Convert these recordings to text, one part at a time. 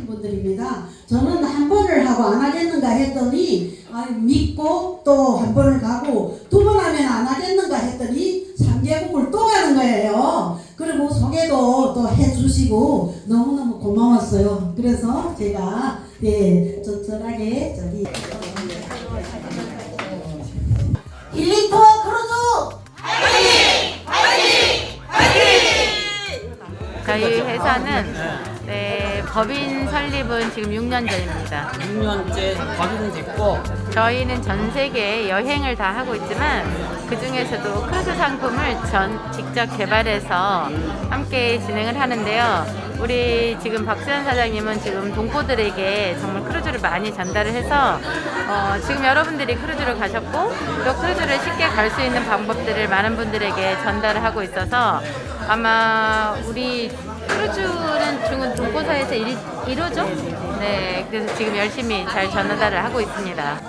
하신 분들입니다. 저는 한 번을 하고 안 하겠는가 했더니 아, 믿고 또 한 번을 가고 두 번 하면 안 하겠는가 했더니 3개국을 또 가는 거예요. 그리고 소개도 또 해주시고 너무너무 고마웠어요. 그래서 제가 예, 쩌쩌하게 저기 힐링 투어 크루즈 저희 회사는 네, 법인 설립은 지금 6년 전입니다. 6년째 법인이 됐고 저희는 전 세계 여행을 다 하고 있지만 그 중에서도 크루즈 상품을 전 직접 개발해서 함께 진행을 하는데요. 우리 지금 박수현 사장님은 지금 동포들에게 정말 크루즈를 많이 전달을 해서 어, 지금 여러분들이 크루즈를 가셨고 또 크루즈를 쉽게 갈 수 있는 방법들을 많은 분들에게 전달을 하고 있어서 아마 우리 크루즈는 중은 동포사에서 일, 이루죠? 네, 그래서 지금 열심히 잘 전달을 하고 있습니다.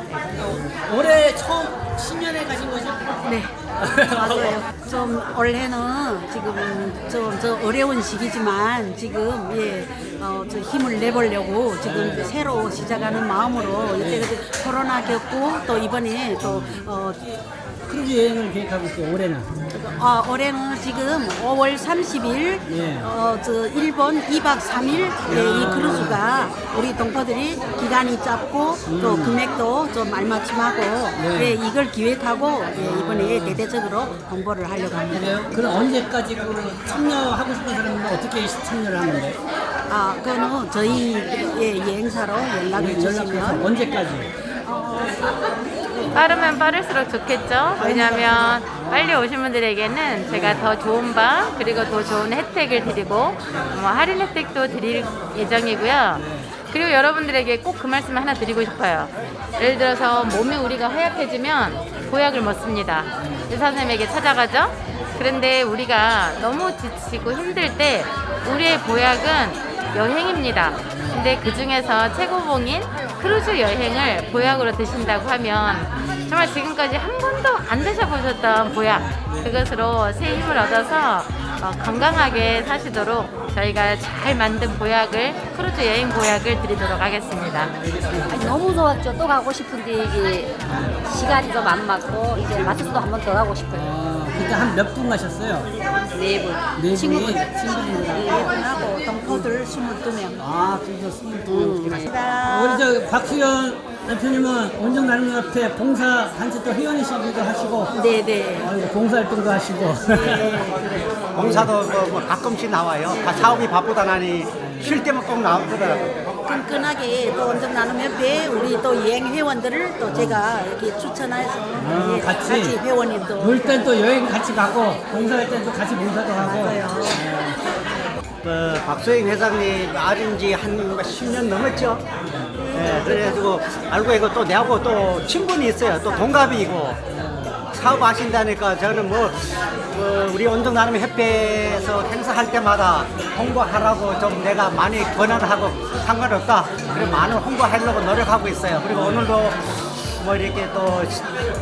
올해 처음 신년에 가신 거죠? 네, 맞아요. 좀 올해는 지금 좀 저 어려운 시기지만 지금 예, 어, 저 힘을 내보려고 지금 새로 시작하는 마음으로 이때 그때 코로나 겪고 또 이번에 또 어, 크루즈 여행을 계획하고 있어요. 올해는. 아, 올해는 지금 5월 30일 예. 어, 저 일본 2박 3일 예, 이 크루즈가 우리 동포들이 기간이 짧고 또 금액도 좀 알맞춤하고 네. 예, 이걸 기획하고 예, 이번에 대대적으로 홍보를 하려고 합니다. 그래요? 그럼 언제까지 그 참여하고 싶은 사람은 어떻게 참여를 하는데? 아, 그거는 저희 예, 여행사로 연락을 연락해서 주시면 언제까지? 빠르면 빠를수록 좋겠죠? 왜냐하면 빨리 오신 분들에게는 제가 더 좋은 방 그리고 더 좋은 혜택을 드리고 뭐 할인 혜택도 드릴 예정이고요. 그리고 여러분들에게 꼭 그 말씀 하나 드리고 싶어요. 예를 들어서 몸이 우리가 허약해지면 보약을 먹습니다. 의사 선생님에게 찾아가죠. 그런데 우리가 너무 지치고 힘들 때 우리의 보약은 여행입니다. 근데 그 중에서 최고봉인 크루즈 여행을 보약으로 드신다고 하면 정말 지금까지 한 번도 안 드셔보셨던 보약 그것으로 새 힘을 얻어서 어, 건강하게 사시도록 저희가 잘 만든 보약을 크루즈 여행 보약을 드리도록 하겠습니다. 아니, 너무 좋았죠. 또 가고 싶은데 이게 시간이 좀 안 맞고 이제 맞춰서 한번 더 가고 싶어요. 어, 그때 한 몇 분 가셨어요? 네 분. 네 분이 친구분들. 친구분들. 하고 동포들 22명 아, 그래서 스물두 분 가셨어요. 우리 저 박수현 대표님은 원정 나눔 협회 봉사 단체 또 회원이시기도 하시고 네네 아이고, 봉사활동도 하시고 봉사도 뭐, 뭐 가끔씩 나와요. 다 사업이 바쁘다 나니 쉴 때만 꼭 나오더라고요. 끈끈하게 또 원정 나눔협회 우리 또 여행 회원들을 또 제가 이렇게 추천해서 아, 예, 같이? 같이 회원님도 놀 땐 또 여행 같이 가고 봉사할 땐 또 같이 봉사도 하고 맞아요. 그 박소영 회장님 알은 지한 10년 넘었죠. 예, 그래가지고 알고 있고 또 내하고 또 친분이 있어요. 또 동갑이고 사업 하신다니까 저는 뭐, 뭐 우리 원정 나눔 협회에서 행사할 때마다 홍보하라고 좀 내가 많이 권한하고 상관없다. 그리고 많은 홍보하려고 노력하고 있어요. 그리고 오늘도 뭐 이렇게 또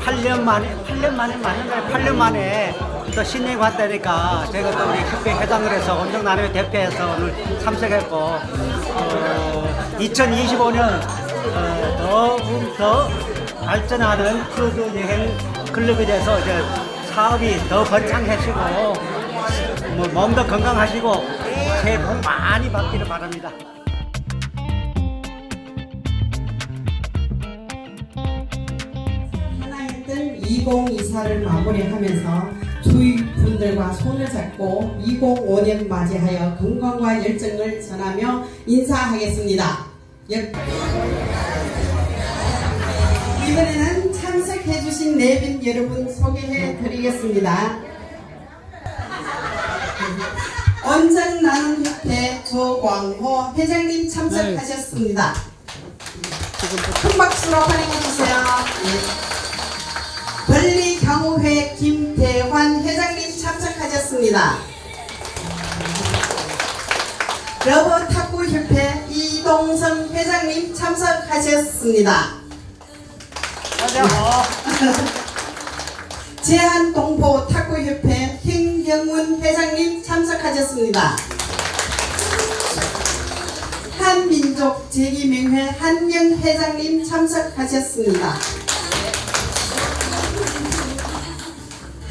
8년 만에 8년 만에 맞는가요? 8년 만에 또 신내에 왔다니까 제가 또 우리 협회 회장을 해서 원정 나눔 대표해서 오늘 참석했고 어, 2025년 어, 더욱 더 발전하는 크루즈 여행 클럽에 대해서 이제 사업이 더 번창하시고 뭐 몸도 건강하시고 새해 복 많이 받기를 바랍니다. 하나였던 2024를 마무리하면서 주위 분들과 손을 잡고 2025년 맞이하여 건강과 열정을 전하며 인사하겠습니다. 예. 이번에는 참석해주신 네분 여러분 소개해 드리겠습니다. 원정 나눔 협회 조광호 회장님 참석하셨습니다. 큰 박수로 환영해 주세요. 예. 권리경호회 김대환 회장님 참석하셨습니다. 러버 탁구 협회 이동성 회장님 참석하셨습니다. 제한 동포 탁구 협회 김경훈 회장님 참석하셨습니다. 한민족 제기명회 한영 회장님 참석하셨습니다.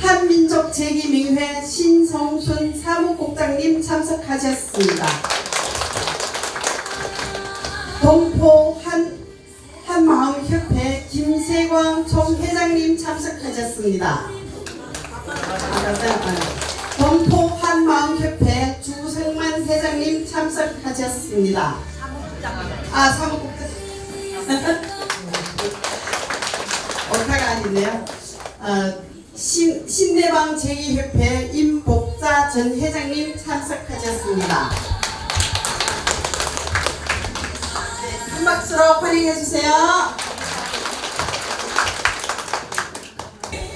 한민족 제기명회 신성순 사무국장님 참석하셨습니다. 동포 한 한마음협회 김세광 총회장님 참석하셨습니다. 동포 한마음협회 주성만 회장님 참석하셨습니다. 아 사무국장 오타가 아니네요. 어, 신, 신내방 제2협회 임복자 전 회장님 참석하셨습니다. 큰 박수로 환영해 주세요.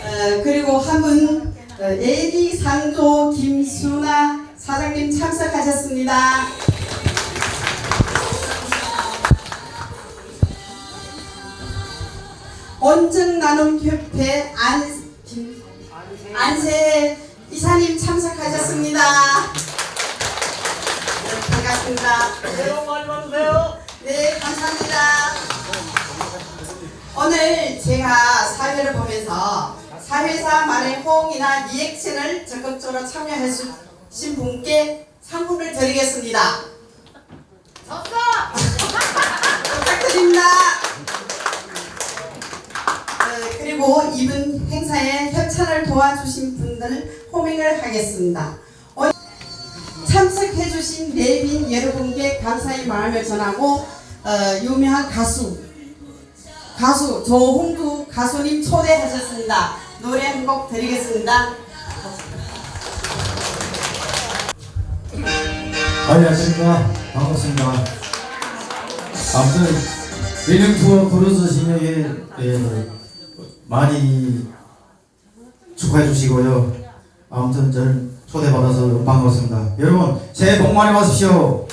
어, 그리고 한분 에디 상조 김수나 사장님 참석하셨습니다. 온정 나눔 협회 안세 이사님 참석하셨습니다. 네, 반갑습니다. 새해 복 많이 받으세요. 네, 감사합니다. 오늘 제가 사회를 보면서 사회사 말의 호응이나 리액션을 적극적으로 참여해주신 분께 상품을 드리겠습니다. 부탁드립니다. 어, 그리고 이번 행사에 협찬을 도와주신 분들 호명을 하겠습니다. 참석해주신 내빈 여러분께 감사의 마음을 전하고 어, 유명한 가수 가수 조홍두 가수님 초대하셨습니다. 노래 한 곡 드리겠습니다. 안녕하십니까 반갑습니다 아무튼 예능 투어 크루즈 신영에 예, 많이 축하해 주시고요 아무튼 저를 초대받아서 반갑습니다. 여러분 새해 복 많이 받으십시오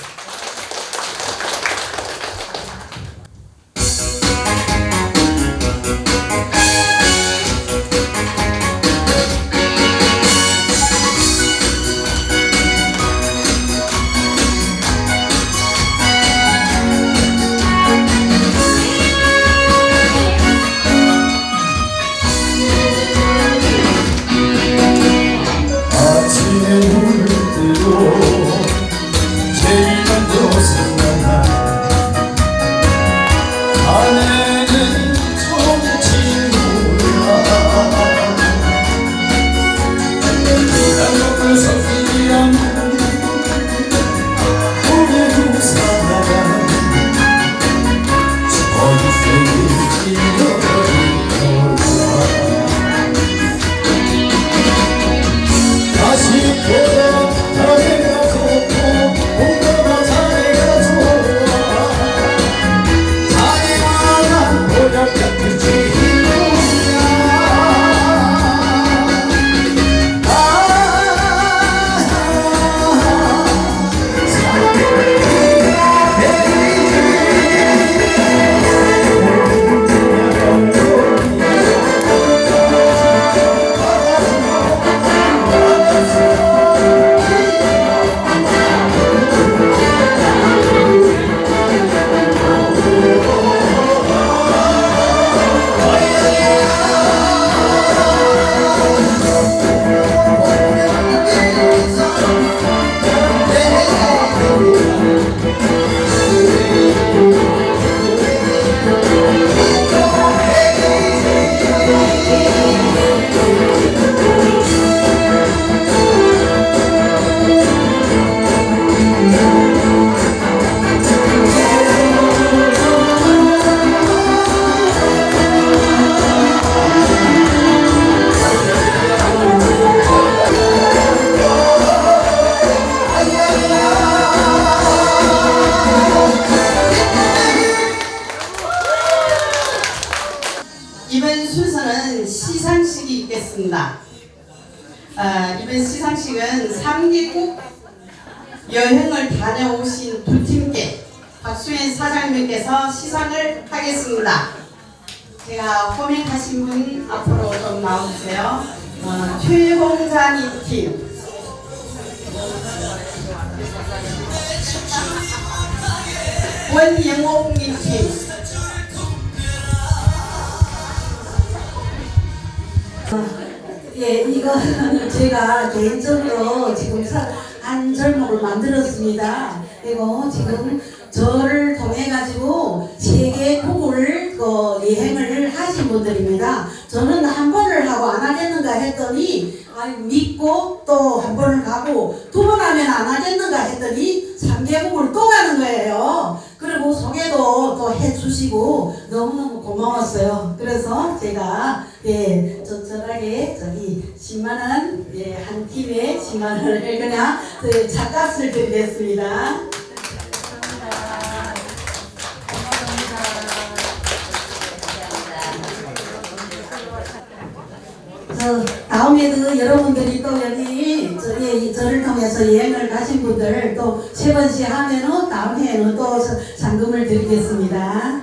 시상을 하겠습니다. 제가 호명하신 분 앞으로 좀 나와주세요. 어, 최봉자님 팀, 권영옥님 팀 예, 이거 제가 개인적으로 지금 사- 한 절목을 만들었습니다. 그리고 지금 저를 통해 가지고 세계국을 그 여행을 하신 분들입니다. 저는 한 번을 하고 안 하겠는가 했더니 아니, 믿고 또 한 번을 가고 두 번 하면 안 하겠는가 했더니 3개국을 또 가는 거예요. 그리고 소개도 또 해주시고 너무너무 고마웠어요. 그래서 제가 예, 적절하게 저기 10만 원, 예, 한 팀에 10만 원을 그냥 그 차값을 드리겠습니다. 저 다음에도 여러분들이 또 여기 저기 저를 통해서 여행을 가신 분들 또 세 번씩 하면은 다음 해에는 또 저- 상금을 드리겠습니다.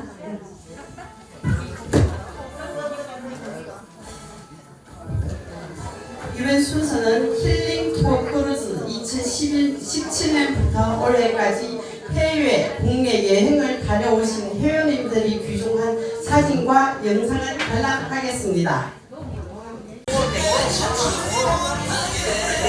이번 순서는 힐링 투어 크루즈 2017년부터 올해까지 해외, 국내 여행을 다녀오신 회원님들이 귀중한 사진과 영상을 관람하겠습니다. Yeah, yeah, yeah.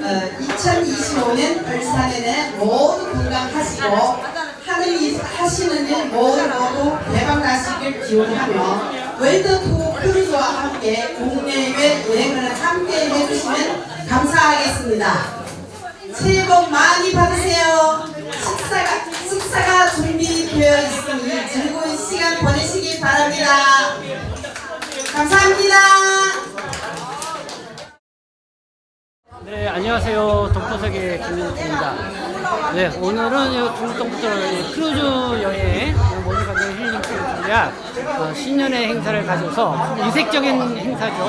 2025년 울산에는 모두 건강하시고 일, 하시는 일 모두 모두 대박 나시길 기원하며 월드 투어 크루즈와 함께 국내외 여행을 함께 해주시면 감사하겠습니다. 새해 복 많이 받으세요. 식사가, 식사가 준비되어 있으니 즐거운 시간 보내시기 바랍니다. 감사합니다. 네, 안녕하세요. 동포석의 김민수입니다. 네, 오늘은 중국동부터 크루즈 여행 모두 가게 힐링 크루즈 대략 어, 신년의 행사를 가져서 이색적인 행사죠.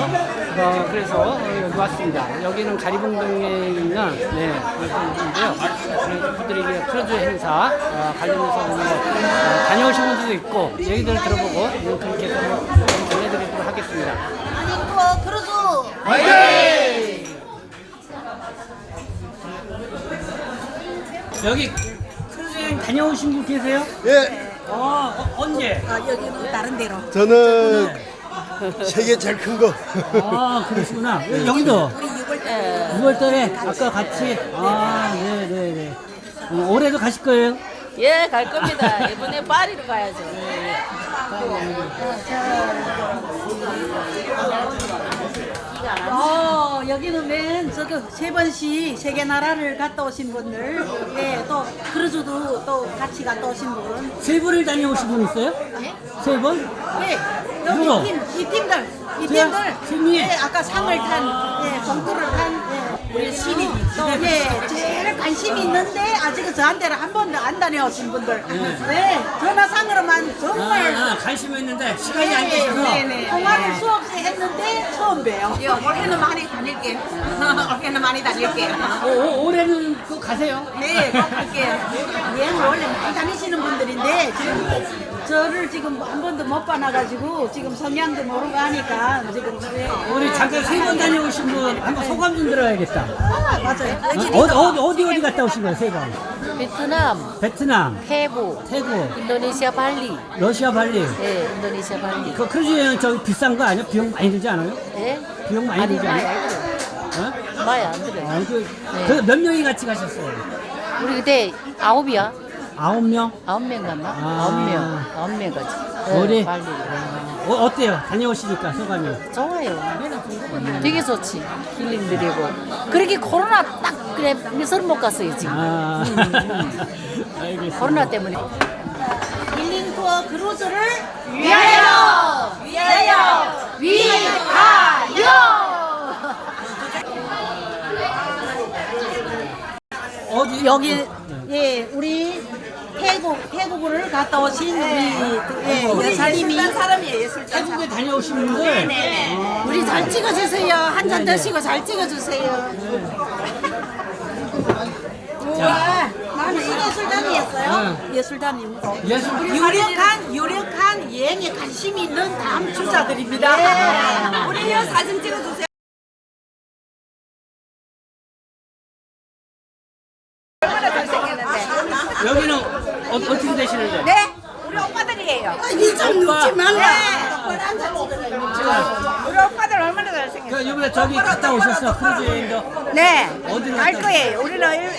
어, 그래서 어, 여기 왔습니다. 여기는 가리봉동에 있는 네, 곳인데요. 그들에게 크루즈 행사 어, 관련해서 오늘 어, 다녀오신 분들도 있고 얘기들을 들어보고 어, 그렇게 좀 전해드리도록 하겠습니다. 여기 크루즈 여행 다녀오신 분 계세요? 예, 어, 어 언제? 아, 여기는 다른 데로. 저는 세계 제일 큰 거. 아 그러시구나. 여기도 우리 6월 때 6월달에 아까 같이 아 네 네 네. 어, 올해도 가실 거예요? 예, 갈 겁니다. 이번에 파리로 가야죠. 어, 여기는 맨 저거 세 번씩 세계 나라를 갔다 오신 분들, 예, 또 크루즈도 또 같이 갔다 오신 분, 세 번을 다녀오신 분 있어요? 세 번? 예, 누구? 여기 팀, 이 팀들, 이 제가 팀들, 팀이? 예, 아까 상을 탄, 예, 봉투를 탄, 예, 우리 신입, 또 예, 제일 관심이 있는데 아직은 저한테는 한 번도 안 다녀오신 분들, 네, 전화상으로만 정말. 아, 아 관심 있는데 시간이 안 네, 되셔서 네, 네. 통화를 수없이 했는데 처음 봬요. 올해는 많이 다닐게. 올해는 많이 다닐게. 오, 오, 올해는 또 가세요? 네, 꼭 갈게요. 여행을 원래 많이 다니시는 분들인데 지금 저를 지금 한 번도 못 봐놔가지고 지금 성향도 모르고 하니까 지금 네. 우리 잠깐 세 번 다녀오신 분 한번 소감 좀 들어야겠다. 아, 맞아요. 어, 어디, 어디, 어디 어디 갔다 오신 거예요, 세 번? 베트남, 베트남, 태국, 태국, 인도네시아 발리. 러시아 발리. 예, 인도네시아 발리. 그 크루즈 여행 저기 비싼 거 아니야? 비용 많이 들지 않아요? 예? 비용 많이 아니, 들지 많이 않아요? 안 들어요. 어? 많이 안 들어요. 아, 그, 네. 그몇 명이 같이 가셨어요? 우리 그때 아홉이야? 아홉 명? 아홉 명 갔나? 아. 아홉 명. 아홉 명 가지. 우리? 예, 발리. 어, 어때요? 다녀오시니까 소감이? 좋아요. 되게 좋지. 힐링 드리고. 그렇게 코로나 딱 그래 미술 못 갔어요 지금. 아, 음. 알겠습니다. 코로나 때문에. 힐링 투어 크루즈를 위하여! 위하여! 위하여! 어디? 여기 예 우리 태국 태국을 갔다 오신 우리 예, 여사님이 태국에 다녀오신 분들? 우리 잘 찍어주세요. 한 잔 드시고 잘 찍어주세요. 우와. 나는 예술단이었어요. 예술단임. 예술 유력한 유력한 여행에 관심이 있는 다음 주자들입니다. 우리 사진 찍어주세요. 여기는 어, 어떻게 되시는데? 네? 우리 오빠들이에요. 이좀 눕지 말라. 우리 오빠들 얼마나 잘생겼어. 그 이번에 저기 갔다 오셨어 크루즈 여행도 네, 어디를 갈 갔다 거예요. 우리는 일,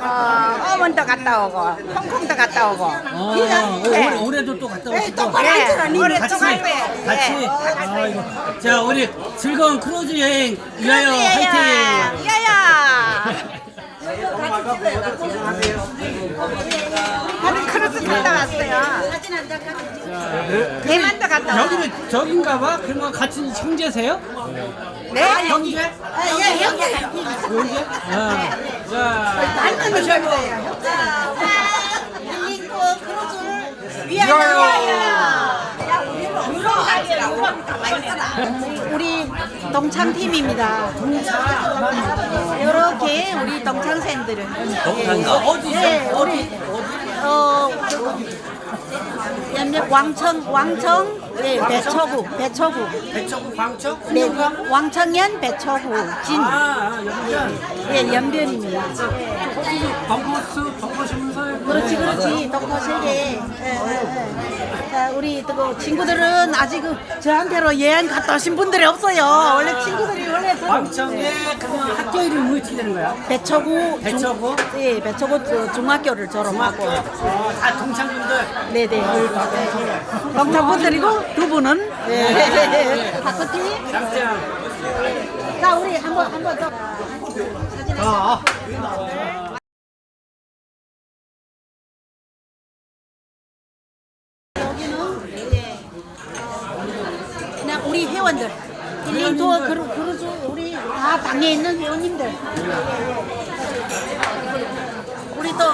어, 어먼도 갔다 오고, 홍콩도 갔다 오고. 어, 네. 올해, 올해도 또 갔다 오시고 네, 올해 같이 또갈 거예요. 같이 네. 아이고. 자 우리 즐거운 크루즈 여행 위하여 예, 화이팅 야야. 우리 크루즈 갔다 왔어요. 대만도 갔다 왔어요. 여기는 저긴가 봐? 그러면 같은 형제세요? 네, 형제? 예, 형제. 형제? 아, 자. 닮은 젊어요. 힐링 투어 크루즈를 위하여. 우리 동창 팀입니다. 이렇게 우리 동창생들은. 동창가. 어디죠? 네, 우리 어 연명 왕청 왕청 네 배처구 배처구 배척구 광척? 네 왕청년 배처구 진 아, 아 여기가 예, 연변입니다. 벙커스 벙커신문사에 그렇지, 그렇지. 덕후 세계. 예, 예, 예. 자, 우리 또 친구들은 아직 저한테로 여행 갔다 오신 분들이 없어요. 원래 친구들이 원래 그러면 학교 이름이 어떻게 되는 거야? 배처구? 예, 배처구 저 중학교를 졸업하고. 어, 다 동창분들 네네. 동창분들이고 두 분은 예. 바꾸티. 장장 자, 우리 한번 한번 더. 여기는 예, 어, 그냥 우리 회원들 힐링 투어 그루, 그루즈 우리 다 방에 있는 회원님들 우리 또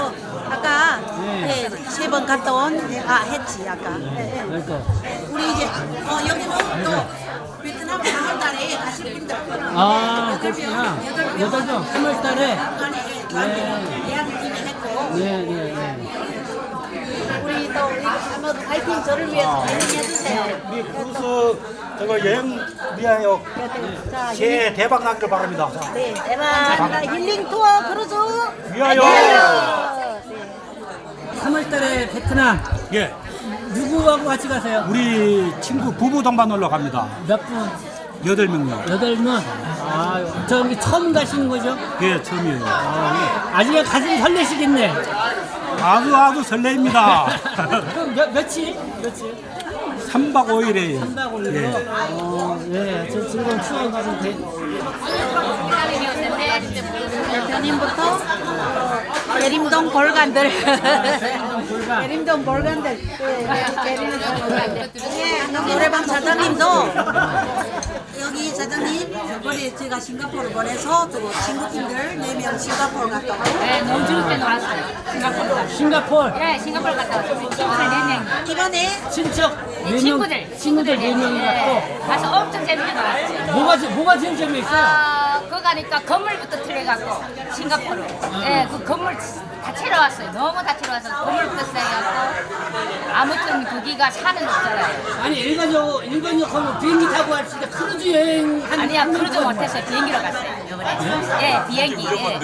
아까 네. 예, 세번 갔다 온, 예, 아, 했지, 아까. 예, 예. 그러니까. 우리 이제, 어, 여기는 또 베트남 3월 달에 가실 분들. 아, 그렇구나. 명, 여덟 명. 여덟 명, 3월 달에. 간에 저한테 예약을 이미 했고. 네, 네, 네. 우리 또 우리 한번 파이팅 저를 위해서 파이팅 해주세요. 우리 크루즈 저거 여행 위하여 자, 새해 대박 나기를 바랍니다. 자, 네, 대박. 힐링 투어 크루즈 위하여. 위하여. 3월 달에 베트남. 예, 누구하고 같이 가세요? 우리 친구 부부 동반 놀러 갑니다. 몇 분? 여덟 명요. 여덟 명. 아, 저기 처음 가시는 거죠? 예, 처음이에요. 아직 가슴 설레시겠네. 아주 아주 설레입니다. 그럼 몇, 며칠? 며칠? 3박 5일에 3박 5일로? 어, 네. 저 즐거운 추억 가서 돼. 대표님부터 어, 예림동 볼간들. 예림동 볼간들. 네, 노래방 사장님도 여기 사장님 저번에 제가 싱가포르 보내서 또 친구팀들 4명 싱가포르 갔다 오고 네, 너무 즐겁게 놀았어요. 싱가포르. 싱가폴. 네, 싱가포르 갔다 왔어요. 친구들 4명. 이번에 친척 네 명, 친구들. 친구들 네 명이 갔고 가서 엄청 재밌게 놀았어요. 뭐가 제- 뭐가 제일 재미있어요? 아, 그거 가니까 건물부터 틀어갖고 싱가포르. 예, 그 건물 다 채러 왔어요. 너무 다 채러 와서 건물부터 쌓여갖고 아무튼 거기가 산은 없잖아요. 아니 일반적으로 일반적으로 가면 비행기 타고 할 수 있는데 크루즈 여행 한 아니야, 한 크루즈 번 못했어요. 비행기로 갔어요. 이번에. 예, 비행기. 예.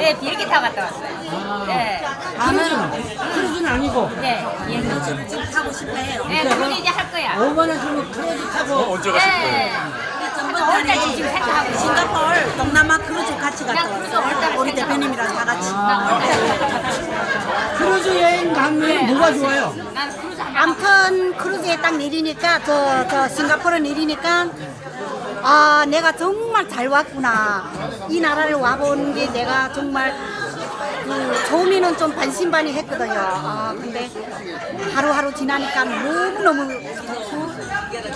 예, 비행기 타고 갔다 왔어요. 예. 크루즈는 크루즈는 아니고 예, 비행기. 지금 타고 싶어요. 예, 그거 이제 할 거야. 5만 원 주면 크루즈 타고 예. 전번 달에 지금 생 각하고 있어요. 싱가포르 동남아 크루즈 같이 갔다 왔어요. 우리 대표님이랑 다 같이. 크루즈 여행 가면 뭐가 좋아요? 암튼 크루즈에 딱 내리니까 저, 저 싱가포르 내리니까 아 내가 정말 잘 왔구나 이 나라를 와본 게 내가 정말 그 처음에는 좀 반신반의했거든요 아 근데 하루하루 지나니까 너무너무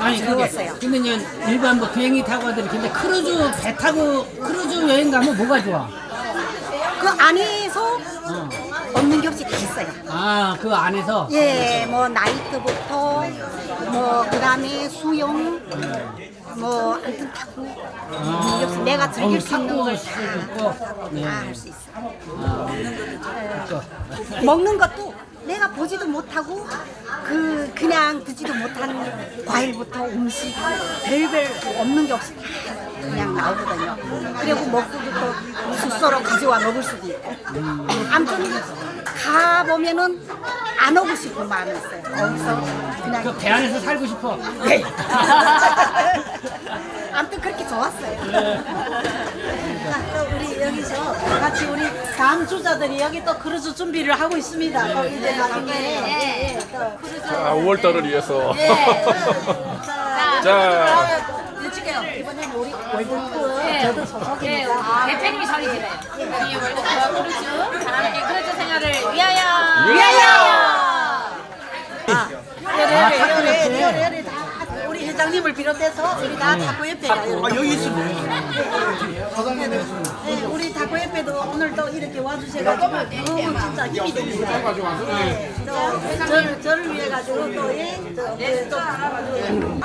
아니 그게 즐거웠어요. 근데 이제 일반 뭐 비행기 타고 하더니 근데 크루즈 배 타고 크루즈 여행 가면 뭐가 좋아? 그 안에서 없는 게 없이 다 있어요? 아그 안에서? 예, 뭐 나이트부터 뭐 그다음에 수영 뭐 아무튼 이 없이 내가 즐길 수 있는 탁구 걸 수도 있고. 네. 다할 수 있어. 먹는 것도 내가 보지도 못하고 그 그냥 듣지도 못한 과일부터 음식 별별 없는 게 없이 다 그냥 나오거든요. 그리고 먹고도 또 숙소로 가져와 먹을 수도 있고. 아무튼 가 보면은 안 오고 싶은 마음이 있어요. 거기서 그냥 그배 안에서 살고 싶어. 네. 아무튼 그렇게 좋았어요. 자, 또 우리 여기서 같이 우리 다음 주자들이 여기 또 크루즈 준비를 하고 있습니다. 또 이제 나중에 예, 예, 또 크루즈. 아, 5월달을 위해서. 예. 자, 자. 일찍해요. 이번에는 우리 월드 투어 예. 저도 예, 소속입니다. 대표님이 소리 질러요. 이 월드컵 크루즈, 바람의 크루즈 생활을 위하여! 위하여! 요래 요래 요래 다 우리 회장님을 비롯해서 우리 다 다코 협회가 아, 여기 있습니다. 네, 우리 다코 협회도 오늘 또 이렇게 와주셔가지고 너무 진짜 힘이 됩니다. 네, 또 저를 저를 위해 가지고 또 예, 또, 또, 또 힐링